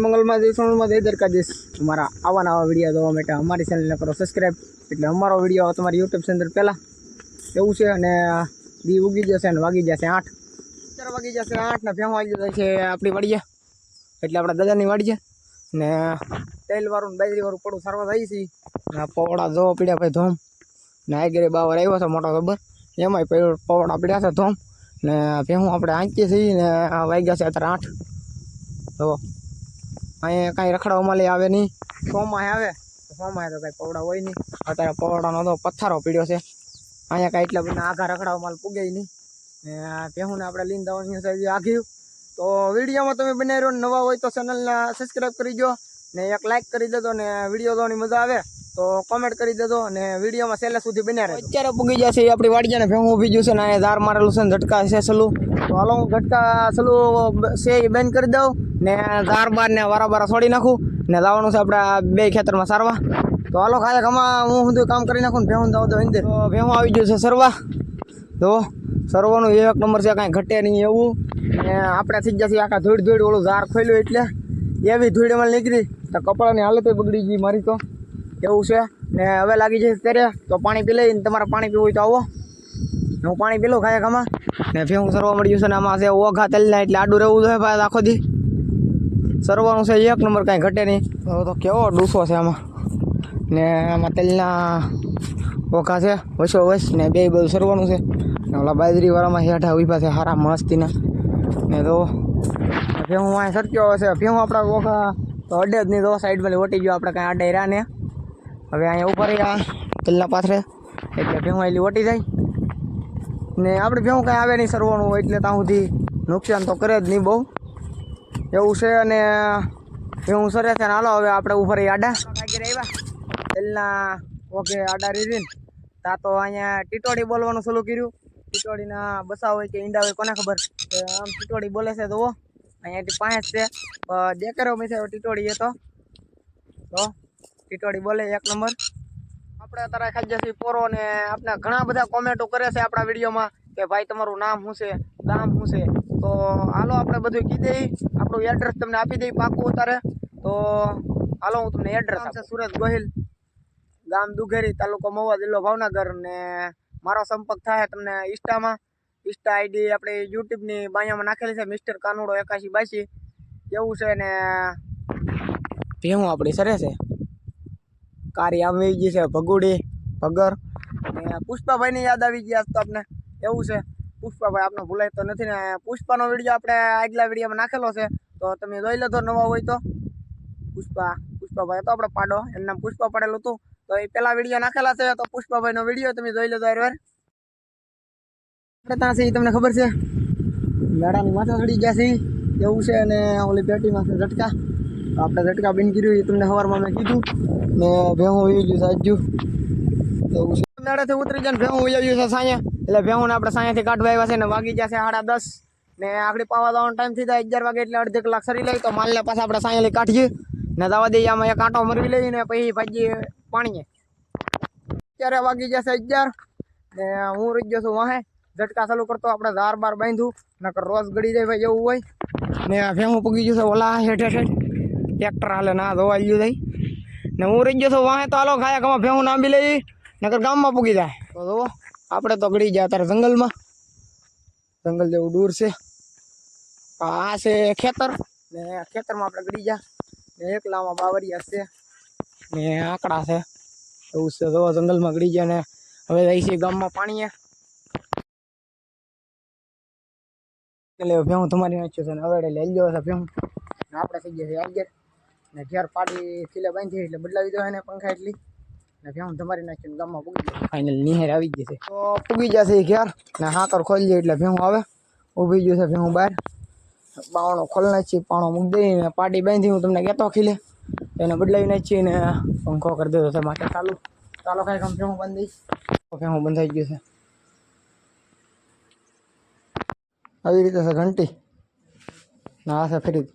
જય મંગલમાં જય સોનલમાં જય દ્વારકાધીશ. અમારા આવા નવા વીડિયો જોવા માટે અમારી ચેનલને કરો સબસ્ક્રાઈબ એટલે અમારો વીડિયો તમારી યુટ્યુબ ચેનલ પહેલાં એવું છે અને દી ઉગી જશે અને વાગી જશે આઠ. અત્યારે વાગી જશે આઠ ને ભેહું આવી જશે આપણી વાડીએ. એટલે આપણા દાદાની વાડીએ. ને તેલવાળું બાજરીવાળું પડું સારવા થઈ છે. ને પવડા જોવા પીડ્યા ભાઈ ધોમ. ને આગળ બાવર આવ્યો છે, મોટો ખબર. એમાંય પવડા પીડ્યા છે ધોમ. ને ભેહું આપણે આંચીએ છીએ ને વાગ્યા છે અત્યારે આઠ. તો અહીંયા કાંઈ રખડાવમાં લઈ આવે નહીં. સોમાં આવે સોમાં તો કાંઈ પવડા હોય નહીં. અત્યારે પવડાનો તો પથ્થારો પીડ્યો છે. અહીંયા કાંઈ એટલા બધા આઘા રખડાવમાં પૂગે નહીં. ને આપણે લીન દવાની છે આઘ્યું. તો વિડીયોમાં તમે બનાવી રહ્યો નવા હોય તો ચેનલને સબસ્ક્રાઈબ કરી દો ને એક લાઈક કરી દેજો ને વીડિયો જોવાની મજા આવે તો કોમેન્ટ કરી દેજો અને વિડીયોમાં છેલ્લે સુધી બન્યા રહે અત્યારે પૂગી જશે આપણી વાડીયાને ભેહું ઊભી ગયું છે ને અહીંયા ધાર મારેલું છે ને ઝટકા છે સલું. તો હાલો હું ઝટકા સલું છે બંધ કરી દઉં. ને ધાર બાર ને વારાબારા છોડી નાખું. ને લાવવાનું છે આપણે બે ખેતરમાં સારવા. તો હાલો ખાયા ઘમાં હું શું કામ કરી નાખું ને ભેહું જાઉં તો અંદર તો ભેહું આવી ગયું છે સરવા. તો સરવાનું એક નંબર છે, કાંઈ ઘટે નહીં એવું. ને આપણે થઈ જશે આખા ધૂળ ધૂળ ઓલું ઝાર ખોલ્યું એટલે એવી ધૂળ એમાં નીકળી. તો કપડાની હાલત બગડી ગઈ મારી તો. એવું છે. ને હવે લાગી જશે ત્યારે. તો પાણી પી લઈને તમારે પાણી પીવું હોય તો આવો. હું પાણી પી લઉં ખાયા ખામાં ને ભેહું સરવા મળ્યું છે ને આમાં છે ઓઘા તેલના, એટલે આડું રહેવું જોઈએ આખો દી. સરવાનું છે, એક નંબર કાંઈ ઘટે નહીં. તો કેવો ડૂસો છે આમાં. ને આમાં તેલના ઓઘા છે, વસો વસ, ને બે બધું સરવાનું છે. ને ઓલા બાજરીવાળામાં હેઠા ઊભા છે, હારા મસ્તીના. ને તો ભેહું અહીં સરક્યો છે ભેહું આપણા ઓઘા તો અડે જ નહીં, તો સાઈડમાં ઓટી ગયો, આપણે કાંઈ અડે રહ્યા ને હવે અહીંયા ઉપર રહ્યા, તેલના પાથરે. એટલે ભેહું એટલી ઓટી જાય. ને આપણે ભેહું કાંઈ આવે નહીં સરવાનું, એટલે ત્યાં સુધી નુકસાન તો કરે જ નહીં બહુ. એવું છે અને ભેહું સરે છે ને હાલો હવે આપણે ઉપર આડા. આવ્યા તેલના ઓકે આડા રીરીને તા તો અહીંયા ટીટોડી બોલવાનું શરૂ કર્યું. ટીટોડીના બસા હોય કે ઈંડા હોય કોને ખબર? કે આમ ટીટોડી બોલે છે તો અહીંયાથી પાંચ છે. પણ મેં છે ટીટોડી એ તો તો ટીટોડી બોલે એક નંબર. આપણે અત્યારે જશે પોરો ને આપણે ઘણા બધા કોમેન્ટો કરે છે આપણા વિડીયોમાં કે ભાઈ તમારું નામ શું છે ગામ શું છે? તો હાલો આપણે બધું દઈએ આપણું એડ્રેસ તમને આપી દઈ પાકું અત્યારે. તો હાલો હું તમને એડ્રેસ છે સુરત ગોહિલ ગામ દુઘેરી તાલુકો મહુવા જિલ્લો ભાવનગર. ને મારો સંપર્ક થાય તમને ઇન્સ્ટામાં. ઇન્સ્ટા આઈડી આપણે યુટ્યુબની બાયામાં નાખેલી છે મિસ્ટર કાનુડો એકાશી બાસી. એવું છે ને? ભેહું આપણી સરે છે? કારી આમ આવી ગઈ છે ભગુડી ભગર. ને પુષ્પાભાઈની યાદ આવી આજ તો આપણે એવું છે? પુષ્પાભાઈ આપણે ભૂલાય તો નથી ને પુષ્પાનો વીડિયો આપણે આગલા વિડીયોમાં નાખેલો છે. તો તમે જોઈ લેજો નવા હોય તો. પુષ્પા પુષ્પાભાઈ હતો આપણે પાડો. એનું નામ પુષ્પા પડેલું હતું. તો એ પેલા વીડિયો નાખેલા છે. તો પુષ્પાભાઈનો વીડિયો તમે જોઈ લેજો હરવાર. આપણે ત્યાં છે એ તમને ખબર છે? મેળાની માથા ચડી ગયા છે. એવું છે અને ઓલી પેટીમાં છે ઝટકા. આપણે ઝટકા બિન કર્યું. એ તમને સવારમાં મેં કીધું. ને ભેહું આવી ગયું. સાજુ એવું છે. મેળાથી ઉતરી જાય ભેહું ગયું છે સાંજે. એટલે ભેહું આપણે સાંજેથી કાઢવા આવ્યા છે ને વાગી જશે સાડા દસ. ને આખડી પાવા જવાનો ટાઈમ થઈ જાય, અગિયાર વાગે એટલે અડધી કલાક સરી લઈ તો માલને પાછા આપણે સાંજે કાઢીએ. ને દવા દઈએ, આમાં એક આંટો મરવી લઈએ ને પછી ભાજીએ પાણીએ. અત્યારે વાગી જશે અગિયાર. ને હું રહી ગયો છું વાહે. ઝટકા ચાલુ કરતો, આપણે ધાર બાર બાંધ્યું. નકર રોજ ગળી જાય ભાઈ એવું હોય. ને ભેહું પૂગી ગયું છે ઓલા હેઠ હેઠ. ટ્રેક્ટર હાલે ના ધોવાઈ ગયું થઈ ને હું રહી ગયો છું વાહે તો હાલો ખાયા ગામમાં ભેહું નાંબી લઈ નકર ગામમાં પૂગી જાય. તો જુઓ આપણે તો ગળી જાય અત્યારે જંગલમાં. જંગલ જેવું દૂર છે. આ છે ખેતર. ને ખેતરમાં આપણે ગળી જાય ને એકલામાં બાવરિયા છે. ને આંકડા છે. એવું છે જો જંગલમાં ગળી ગયા ને હવે જાય છે ગામમાં પાણીએ. એટલે ભેહું તમારી નાખ્યું છે ને હવે લઈ ગયો છે ભેહું. આપણે થઈ ગયા છે આગળ ને ઘેર પાડી ખીલે બાંધી એટલે બદલાવી દો એને પંખા એટલી. ને ભેહું તમારી નાખ્યું ને ગામમાં પૂગી જાય ફાઇનલ નિહેર આવી ગઈ છે. તો પૂગી જશે એ ઘેર. ને, હાકર ખોલી જાય એટલે ભેહું આવે. ઊભી ગયું છે ભેહું બહાર. બાવણો ખોલ નાખી, પાણો મૂકી દઈ ને પાટી બાંધી, હું તમને કહેતો ખીલે. એને બદલાવી નાખી ને પંખો કરી દીધો છે માટે ચાલુ. ચાલો કાંઈ કામ ભેહું બંધ દઈશ ભેહું બંધાઈ ગયું છે. આવી રીતે છે ઘંટી. ને, આ છે ફ્રીજ.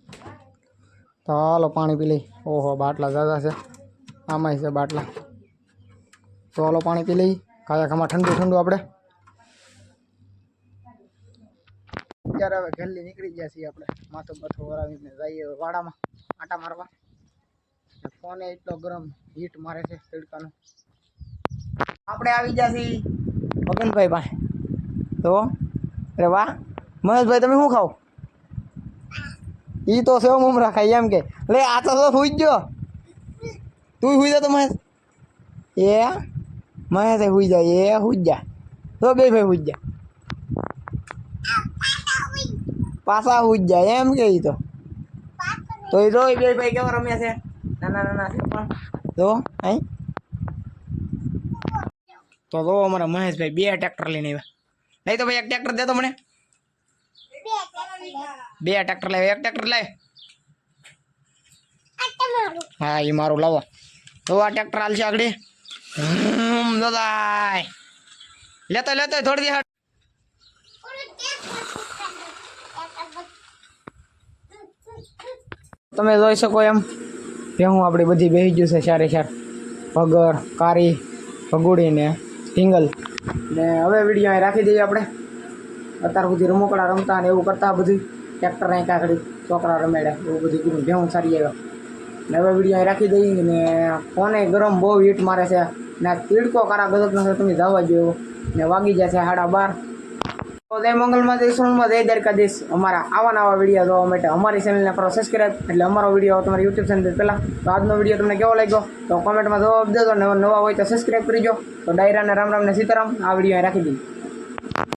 તો હાલો પાણી પી લઈ. ઓહો, બાટલા દાદા છે. આમાંય છે બાટલા. તો હાલો પાણી પી લઈ. કાયાખામાં ઠંડુ ઠંડુ આપણે. અત્યારે હવે ઘેરલી નીકળી ગયા છીએ આપણે. માથું માથું વરાવીને જઈએ વાડામાં, આટા મારવા. ફોન એટલો ગરમ હીટ મારે છે તડકાનો. આપણે આવી ગયા છીએ મગનભાઈ પાસે. તો, અરે વાહ. મહેશભાઈ, તમે શું ખાવ? ઈ તો સેવ મમરા ખાઈ એમ કે. લે, આ તો સુઈ ગયો. તું સુઈ જા તો મહેશ. એ મહેશ હુઈ જાય, એ હુઈ જા તો બે ભાઈ હુઈ જા પાછા હુઈ જાય, એમ કે તો. તો એ એ બે ભાઈ કેવા રમ્યા છે? નાના નાના છે પણ. તો અહીં તો જો અમારા મહેશભાઈ બે ટ્રેક્ટર લઈને આવ્યા. નહીં તો ભાઈ એક ટ્રેક્ટર દે તો મને. બે ટ્રેક્ટર લાવ એક ટ્રેક્ટર લાવે હા એ મારું લાવો. તો આ ટ્રેક્ટર હાલશે આગળ. દાદા લેતો લેતો થોડી દી તમે જોઈ શકો એમ ભેહું આપણી બધી બેસી ગયું છે સારી સાર ભગર કારી ભગુડી ને ઢીંગલ ને હવે વીડિયો અહીં રાખી દઈએ આપણે. અત્યાર સુધી રમકડા રમતા ને એવું કરતા બધું. ટ્રેક્ટર અહીં કાકડી છોકરા રમેડ્યા એવું બધું કીધું. ભેહું સારી આવ્યા. ને હવે વીડિયો રાખી દઈએ ને ફોને ગરમ બહુ હીટ મારે છે. ને તીડકો કારા ગજબનો છે, તમે જવા જેવો ને વાગી જશે સાડા બાર. તો જય મંગલમાં, જય સોનમાં, જય દ્વારકાધીશ. અમારા આવા નવા વીડિયો જોવા માટે અમારી ચેનલને કરો સબસ્ક્રાઈબ એટલે અમારો વીડિયો તમારી યુટ્યુબ ચેનલ પહેલાં. તો આજનો વીડિયો તમને કેવો લાગ્યો? તો કોમેન્ટમાં જવાબ દેજો નવા હોય તો સબસ્ક્રાઈબ કરીજો તો ડાયરાને રામ રામ ને સીતારામ. આ વીડિયો રાખી દઈએ.